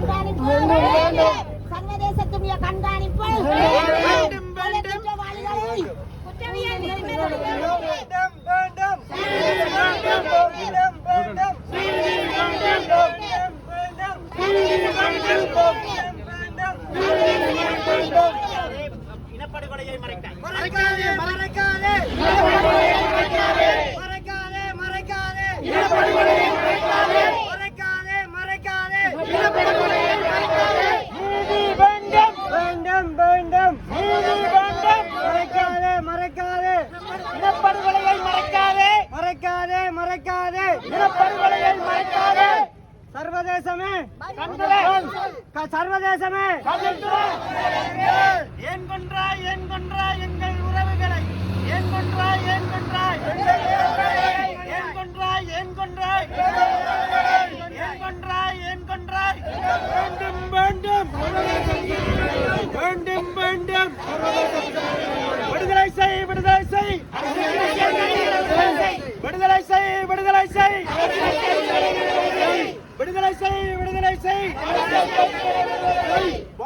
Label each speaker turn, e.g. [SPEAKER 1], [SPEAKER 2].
[SPEAKER 1] கண்காணிப்பு. சர்வதேச துணிய
[SPEAKER 2] இனப்படுகொலையை மறைக்க.
[SPEAKER 1] மறைக்காதே மறைக்க இனப்படுகொலையை மறைக்காதே. மறைக்காதே மறைக்காதே. இனப்படுகொலையை மறைக்காதே. சர்வதேசமே. சர்வதேசமே.
[SPEAKER 2] ஏன் கொன்றாய் ஏன் கொன்றாய் எங்கள் உறவுகளை? ஏன் கொன்றாய் ஏன் கொன்றாய்? ஏன் கொன்றாய் ஏன் கொன்றாய் ஏன் கொன்றாய் ஏன் கொன்றாய்
[SPEAKER 1] வேண்டும் வேண்டும் வேண்டும் வேண்டும் விடுதலை செய் விடுதலை செய் விடுதலை செய் விடுதலை செய். விடுதலை செய் விடுதலை செய்.